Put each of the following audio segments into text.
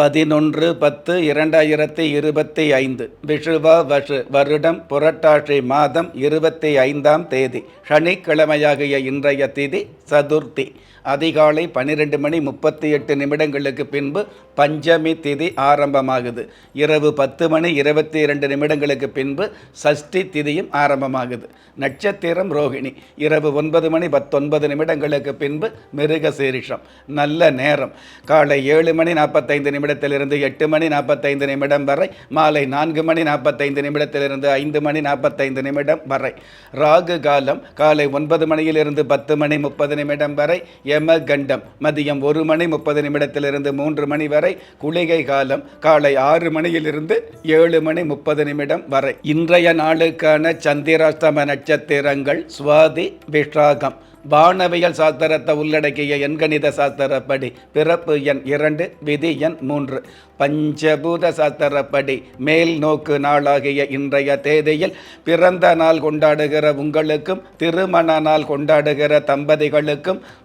பதினொன்று பத்து இரண்டாயிரத்தி இருபத்தி ஐந்து விஷுவா வஷு வருடம் புரட்டாசி மாதம் இருபத்தி ஐந்தாம் தேதி சனிக்கிழமையாகிய இன்றைய திதி சதுர்த்தி. அதிகாலை பன்னிரெண்டு மணி முப்பத்தி எட்டு நிமிடங்களுக்கு பின்பு பஞ்சமி திதி ஆரம்பமாகுது. இரவு பத்து மணி இருபத்தி இரண்டு நிமிடங்களுக்கு பின்பு சஷ்டி திதியும் ஆரம்பமாகுது. நட்சத்திரம் ரோகிணி. இரவு ஒன்பது மணி பத்தொன்பது நிமிடங்களுக்கு பின்பு மிருகசீரிஷம். நல்ல நேரம். காலை ஏழு மணி நாற்பத்தைந்து நிமிடத்திலிருந்து எட்டு மணி நாற்பத்தைந்து நிமிடம் வரை மாலை நான்கு மணி நாற்பத்தைந்து நிமிடத்திலிருந்து ஐந்து மணி நாற்பத்தைந்து நிமிடம் வரை. ராகு காலம் காலை ஒன்பது மணியிலிருந்து பத்து மணி முப்பது நிமிடம் வரை. யம கண்டம் மதியம் ஒரு மணி முப்பது நிமிடத்திலிருந்து மூன்று மணி வரை. குளிகை காலம் காலை ஆறு மணியிலிருந்து ஏழு மணி முப்பது நிமிடம் வரை. இன்றைய நாளுக்கான சந்திராஷ்டம நட்சத்திரங்கள் சுவாதி விஷாகம் வானவியல் சாஸ்திரத்தை உள்ளடக்கிய எண்கணித சாஸ்திரப்படி பிறப்பு எண் இரண்டு விதி எண் மூன்று. பஞ்சபூத சாஸ்திரப்படி மேல் நோக்கு நாளாகிய இன்றைய தேதியில் பிறந்த நாள் கொண்டாடுகிற உங்களுக்கும் திருமண நாள் கொண்டாடுகிற தம்பதிகளுக்கும்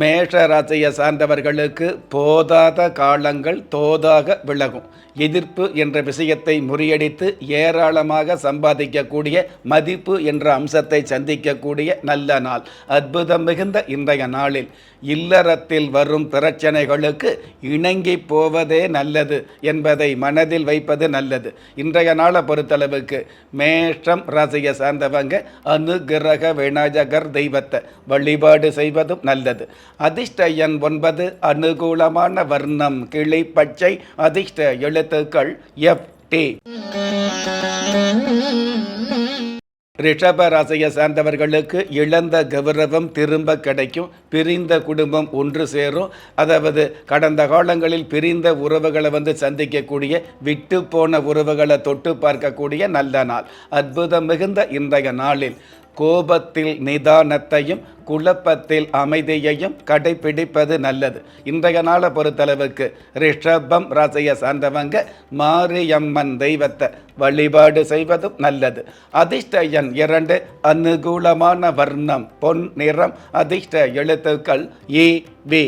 மேஷ ராசியை சார்ந்தவர்களுக்கு போதாத காலங்கள் தோதாக விலகும். எதிர்ப்பு என்ற விஷயத்தை முறியடித்து ஏராளமாக சம்பாதிக்கக்கூடிய மதிப்பு என்ற அம்சத்தை சந்திக்கக்கூடிய நல்ல நாள். அற்புதம் மிகுந்த இன்றைய நாளில் இல்லறத்தில் வரும் பிரச்சனைகளுக்கு இணங்கி போவதே நல்லது என்பதை மனதில் வைப்பது நல்லது. இன்றைய நாளை பொறுத்தளவுக்கு மேஷம் ராசியை சார்ந்தவங்க அனுகிரக விநாயகர் தெய்வத்தை வழிபாடு செய்வதும் நல்லது. அதிர்ஷ்ட எண் ஒன்பது அனுகூலமான வர்ணம் கிளி பச்சை அதிர்ஷ்ட எழுத்துக்கள் எஃப் டி. ரிஷப ராசியை சார்ந்தவர்களுக்கு இழந்த கௌரவம் திரும்ப கிடைக்கும். பிரிந்த குடும்பம் ஒன்று சேரும். அதாவது கடந்த காலங்களில் பிரிந்த உறவுகளை வந்து சந்திக்கக்கூடிய விட்டு போன உறவுகளை தொட்டு பார்க்கக்கூடிய நல்ல நாள். அற்புதம் மிகுந்த இன்றைய நாளில். கோபத்தில் நிதானத்தையும் குழப்பத்தில் அமைதியையும் கடைபிடிப்பது நல்லது. இன்றைய நாளை பொறுத்தளவுக்கு ரிஷபம் ராசியை சார்ந்தவங்க மாரியம்மன் தெய்வத்தை வழிபாடு செய்வதும் நல்லது. அதிர்ஷ்ட எண் இரண்டு அனுகூலமான வர்ணம் பொன் நிறம் அதிர்ஷ்ட எழுத்துக்கள் ஏ வி.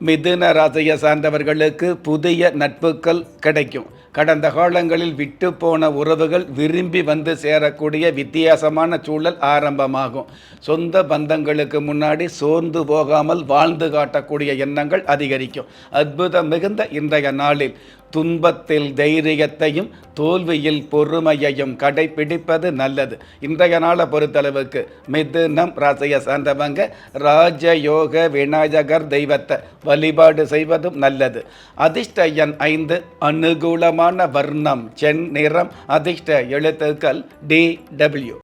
மிதுன ராசியை சார்ந்தவர்களுக்கு புதிய நட்புகள் கிடைக்கும். கடந்த காலங்களில் விட்டு போன உறவுகள் விரும்பி வந்து சேரக்கூடிய வித்தியாசமான சூழல் ஆரம்பமாகும். சொந்த பந்தங்களுக்கு முன்னாடி சோர்ந்து போகாமல் வாழ்ந்து காட்டக்கூடிய எண்ணங்கள் அதிகரிக்கும். அற்புதம் மிகுந்த இன்றைய நாளில் துன்பத்தில் தைரியத்தையும் தோல்வியில் பொறுமையையும் கடைபிடிப்பது நல்லது. இன்றைய நாளை பொறுத்தளவுக்கு மிதுனம் ராசியை சார்ந்தவங்க ராஜயோக விநாயகர் தெய்வத்தை வழிபாடு செய்வதும் நல்லது. அதிர்ஷ்ட எண் ஐந்து அனுகூலமான வர்ணம் சென் நிறம் அதிர்ஷ்ட எழுத்துக்கள் டி டபிள்யூ.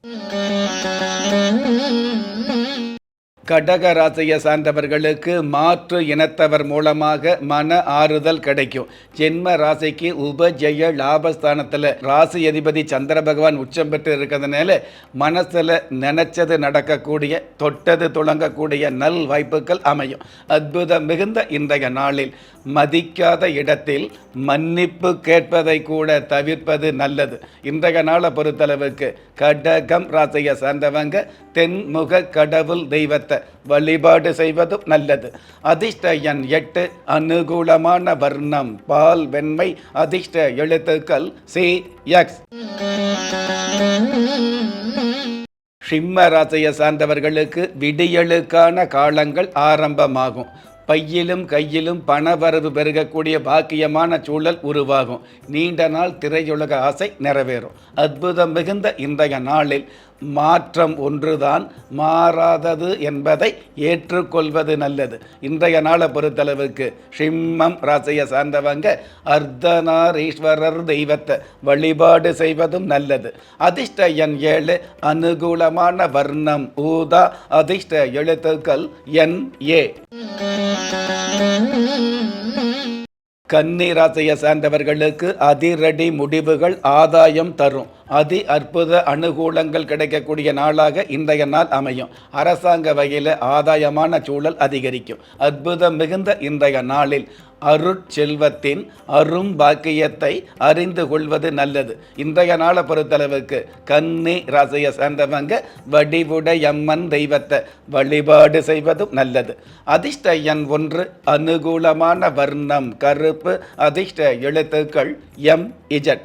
கடக ராசியை சார்ந்தவர்களுக்கு மாற்று இனத்தவர் மூலமாக மன ஆறுதல் கிடைக்கும். ஜென்ம ராசிக்கு உபஜெய லாபஸ்தானத்தில் ராசி அதிபதி சந்திர பகவான் உச்சம் பெற்று இருக்கிறதுனால மனசில் நினைச்சது நடக்கக்கூடிய தொட்டது துளங்கக்கூடிய நல் வாய்ப்புகள் அமையும். அற்புதம் மிகுந்த இன்றைய நாளில். மதிக்காத இடத்தில் மன்னிப்பு கேட்பதை கூட தவிர்ப்பது நல்லது. இன்றைய நாளை பொறுத்தளவுக்கு கடகம் ராசியை சார்ந்தவங்க தென்முக கடவுள் தெய்வத்தை வழிபாடு செய்வதும் நல்லது. அதிர்ஷ்ட எண் எட்டு அனுகூலமான வர்ணம் பால் வெண்மை அதிர்ஷ்ட எழுத்துக்கள் சி எக்ஸ். சிம்ம ராசியை சார்ந்தவர்களுக்கு விடியலுக்கான காலங்கள் ஆரம்பமாகும். பையிலும் கையிலும் பணவரவு பெருகக்கூடிய பாக்கியமான சூழல் உருவாகும். நீண்ட நாள் திரையுலக ஆசை நிறைவேறும். அற்புதம் மிகுந்த இன்றைய நாளில் மாற்றம் ஒன்றுதான் மாறாதது என்பதை ஏற்றுக்கொள்வது நல்லது. இன்றைய நாளை பொறுத்தளவுக்கு சிம்மம் ராசியை சார்ந்தவங்க அர்த்தநாரீஸ்வரர் தெய்வத்தை வழிபாடு செய்வதும் நல்லது. அதிர்ஷ்ட எண் ஏழு அனுகூலமான வர்ணம் ஊதா அதிர்ஷ்ட எழுத்துக்கள் என் ஏ. கன்னி ராசியை சார்ந்தவர்களுக்கு அதிரடி முடிவுகள் ஆதாயம் தரும். அதி அற்புத அனுகூலங்கள் கிடைக்கக்கூடிய நாளாக இன்றைய நாள் அமையும். அரசாங்க வகையில் ஆதாயமான சூழல் அதிகரிக்கும். அற்புதம் மிகுந்த இன்றைய நாளில் அருட்செல்வத்தின் அரும் பாக்கியத்தை அறிந்து கொள்வது நல்லது. இன்றைய நாளை பொறுத்தளவுக்கு கன்னி ராசியை சேர்ந்தவங்க வடிவுடையம்மன் தெய்வத்தை வழிபாடு செய்வதும் நல்லது. அதிர்ஷ்ட எண் ஒன்று அனுகூலமான வர்ணம் கருப்பு அதிர்ஷ்ட எழுத்துக்கள் எம் இஜட்.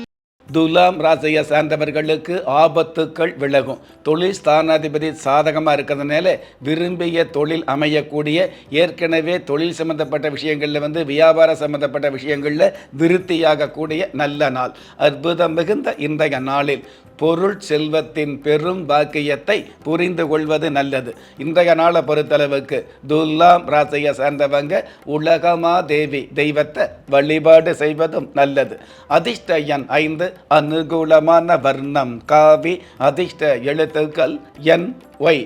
துலாம் ராசியை சார்ந்தவர்களுக்கு ஆபத்துக்கள் விலகும். தொழில் ஸ்தானாதிபதி சாதகமாக இருக்கிறதுனால விரும்பிய தொழில் அமையக்கூடிய ஏற்கனவே தொழில் சம்பந்தப்பட்ட விஷயங்களில் வந்து வியாபார சம்பந்தப்பட்ட விஷயங்களில் விருத்தியாகக்கூடிய நல்ல நாள். அற்புதம் மிகுந்த இன்றைய நாளில் பொருள் செல்வத்தின் பெரும் பாக்கியத்தை புரிந்து கொள்வது நல்லது. இன்றைய நாளை பொறுத்தளவுக்கு துல்லாம் ராசியை சார்ந்தவங்க உலகமா தேவி தெய்வத்தை வழிபாடு செய்வதும் நல்லது. அதிர்ஷ்ட எண் ஐந்து அனுகூலமான வர்ணம் காவி அதிர்ஷ்ட எழுத்துக்கள் என் ஒய்.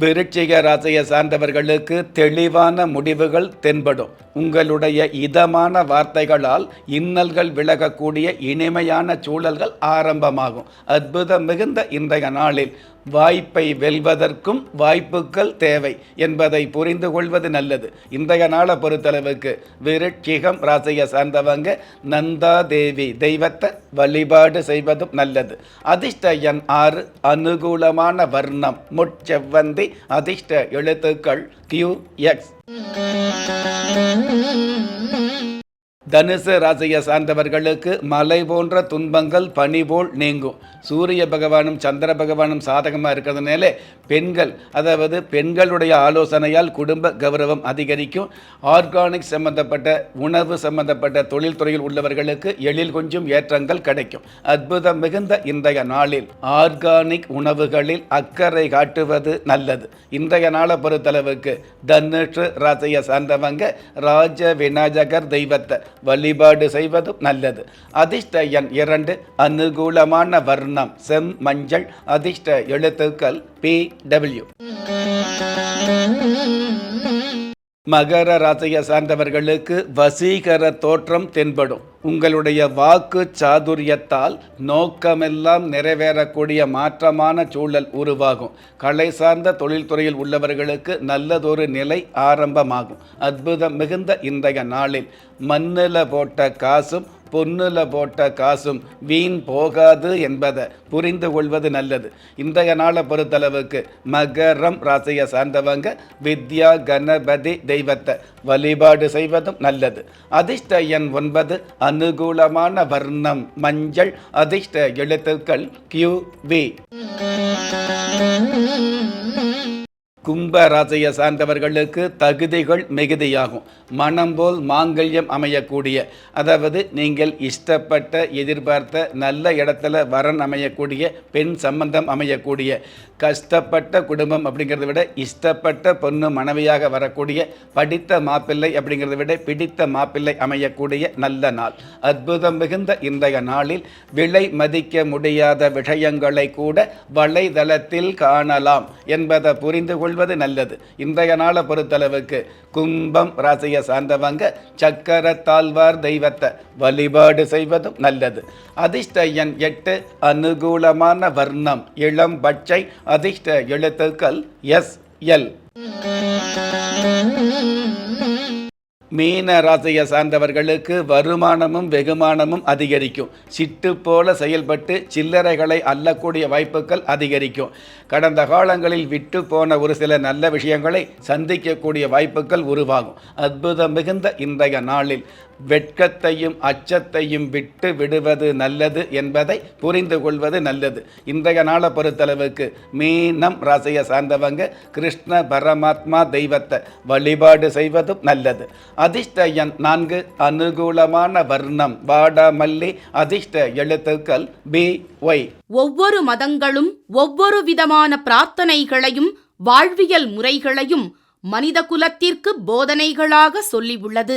விருச்சிக ராசியை சார்ந்தவர்களுக்கு தெளிவான முடிவுகள் தென்படும். உங்களுடைய இதமான வார்த்தைகளால் இன்னல்கள் விலகக்கூடிய இனிமையான சூழல்கள் ஆரம்பமாகும். அற்புதம் மிகுந்த இன்றைய நாளில் வாய்ப்பை வெல்வதற்கும் வாய்ப்புகள் தேவை என்பதை புரிந்து கொள்வது நல்லது. இன்றைய நாளை பொறுத்தளவுக்கு விருட்சிகம் ராசியை சார்ந்தவங்க நந்தா தேவி தெய்வத்தை வழிபாடு செய்வதும் நல்லது. அதிர்ஷ்ட எண் ஆறு அனுகூலமான வர்ணம் முட்செவ்வந்தி அதிர்ஷ்ட எழுத்துக்கள் கியூ எக்ஸ் தனுசு ராசியை சார்ந்தவர்களுக்கு மலை போன்ற துன்பங்கள் பனி போல் நீங்கும். சூரிய பகவானும் சந்திர பகவானும் சாதகமாக இருக்கிறதுனால பெண்கள் அதாவது பெண்களுடைய ஆலோசனையால் குடும்ப கௌரவம் அதிகரிக்கும். ஆர்கானிக் சம்பந்தப்பட்ட உணவு சம்பந்தப்பட்ட தொழில்துறையில் உள்ளவர்களுக்கு எழில் கொஞ்சம் ஏற்றங்கள் கிடைக்கும். அற்புதம் மிகுந்த இன்றைய நாளில் ஆர்கானிக் உணவுகளில் அக்கறை காட்டுவது நல்லது. இன்றைய நாளை பொறுத்தளவுக்கு தனுஷு ராசியை சார்ந்தவங்க ராஜ விநாயகர் தெய்வத்தை வழிபாடு செய்வதும் நல்லது. அதிர்ஷ்ட எண் இரண்டு அனுகூலமான வர்ணம். செம் மஞ்சள். அதிர்ஷ்ட எழுத்துக்கள் பி டபிள்யூ. மகர ராசியை சார்ந்தவர்களுக்கு வசீகர தோற்றம் தென்படும். உங்களுடைய வாக்கு சாதுரியத்தால் நோக்கமெல்லாம் நிறைவேறக்கூடிய மாற்றமான சூழல் உருவாகும். கலை சார்ந்த தொழில்துறையில் உள்ளவர்களுக்கு நல்லதொரு நிலை ஆரம்பமாகும். அற்புதம் மிகுந்த இன்றைய நாளில். மண்ணில் போட்ட காசும் பொன்னில் போட்ட காசும் வீண் போகாது என்பதை புரிந்து கொள்வது நல்லது. இன்றைய நாளை பொறுத்தளவுக்கு மகரம் ராசியை சார்ந்தவங்க வித்யா கணபதி தெய்வத்தை வழிபாடு செய்வதும் நல்லது. அதிர்ஷ்ட எண் ஒன்பது அனுகூலமான வர்ணம் மஞ்சள் அதிர்ஷ்ட எழுத்துக்கள் கியூ வி கும்ப ராசியை சார்ந்தவர்களுக்கு தகுதிகள் மிகுதியாகும். மனம் போல் மாங்கல்யம் அமையக்கூடிய அதாவது நீங்கள் இஷ்டப்பட்ட எதிர்பார்த்த நல்ல இடத்துல வரன் அமையக்கூடிய பெண் சம்பந்தம் அமையக்கூடிய கஷ்டப்பட்ட குடும்பம் அப்படிங்கிறத விட இஷ்டப்பட்ட பொண்ணு மனைவியாக வரக்கூடிய படித்த மாப்பிள்ளை அப்படிங்கிறத விட பிடித்த மாப்பிள்ளை அமையக்கூடிய நல்ல நாள். அற்புதம் மிகுந்த இன்றைய நாளில் விலை மதிக்க முடியாத விஷயங்களை கூட வலைதளத்தில் காணலாம் என்பதை புரிந்து கொள்வது நல்லது. இன்றைய நாளை பொறுத்தளவுக்கு கும்பம் ராசியை சார்ந்தவங்க சக்கர தாழ்வார் தெய்வத்தை வழிபாடு செய்வதும் நல்லது. அதிர்ஷ்ட எண் எட்டு அனுகூலமான வர்ணம் இளம் பச்சை அதிர்ஷ்ட எழுத்துக்கள் எஸ் எல். மீன ராசியை சார்ந்தவர்களுக்கு வருமானமும் வெகுமானமும் அதிகரிக்கும். சிட்டு போல செயல்பட்டு சில்லறைகளை அள்ளக்கூடிய வாய்ப்புகள் அதிகரிக்கும். கடந்த காலங்களில் விட்டு போன ஒரு சில நல்ல விஷயங்களை சந்திக்கக்கூடிய வாய்ப்புகள் உருவாகும். அற்புதம் மிகுந்த இன்றைய நாளில் வெட்கத்தையும் அச்சத்தையும் விட்டு விடுவது நல்லது என்பதை புரிந்து கொள்வது நல்லது. இன்றைய நாளை பொறுத்தளவுக்கு மீனம் ராசியை சார்ந்தவங்க கிருஷ்ண பரமாத்மா தெய்வத்தை வழிபாடு செய்வதும் நல்லது. அதிர்ஷ்ட எண் நான்கு அனுகூலமான வர்ணம் வாடாமல்லி அதிர்ஷ்ட எழுத்துக்கள் பி ஒய். ஒவ்வொரு மதங்களும் ஒவ்வொரு விதமான பிரார்த்தனைகளையும் வாழ்வியல் முறைகளையும் மனித குலத்திற்கு போதனைகளாக சொல்லியுள்ளது